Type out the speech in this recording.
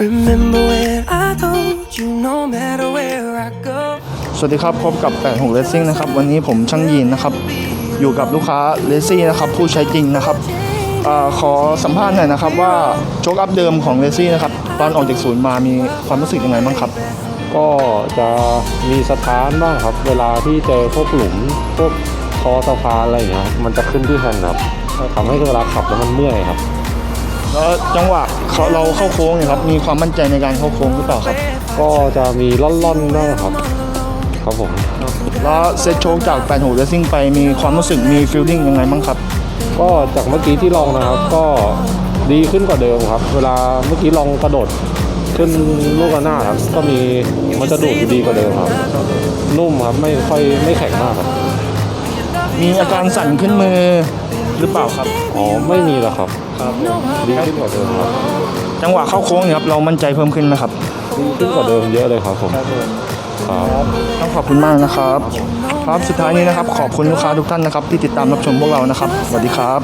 Remember when I told you no matter where I go สวัสดีครับพบกับ86 Racing นะครับ วันนี้ผมช่างยีนนะครับ อยู่กับลูกค้าเลซี่นะครับ ผู้ใช้จริงนะครับอาขอสัมภาษณ์หน่อยนะครับ ว่าโชคอัพเดิมของเลซี่นะครับ ตอนออกจากศูนย์มามีความรู้สึกยังไงบ้างครับ ก็จะมีสถานบ้างครับ เวลาที่เจอพวกหลุมพวกคอสะพานอะไรอย่างเงี้ยครับมันจะขึ้นที่แฮนด์ครับทำให้เวลาขับแล้วมันเมื่อยครับ แล้วจังหวะเขาเราเข้าโค้งเนี่ยครับมีความมั่นใจในการเข้าโค้งหรือเปล่าครับก็จะมีล่อนๆบ้างครับ ครับผม แล้วเซตโชคจาก86 Racing ไปมีความรู้สึกมีฟีลลิ่งยังไงบ้างครับ ก็จากเมื่อกี้ที่ลองนะครับก็ดีขึ้นกว่าเดิมครับ เวลาเมื่อกี้ลองกระโดดขึ้นลูกระนาดครับก็มีมันจะดูดดีกว่าเดิมครับ นุ่มครับไม่ค่อยไม่แข็งมากครับ มีอาการสั่นขึ้นมือ หรือเปล่าครับ อ๋อ ไม่มีแล้วครับ ครับดีขึ้นกว่าเดิมครับ จังหวะเข้าโค้งเนี่ยครับเรามั่นใจเพิ่มขึ้นไหมครับดีขึ้นกว่าเดิมเยอะเลยครับผมครับต้องขอบคุณมากนะครับ ครับสุดท้ายนี้นะครับ ขอบคุณลูกค้าทุกท่านนะครับ ที่ติดตามรับชมพวกเรานะครับสวัสดีครับ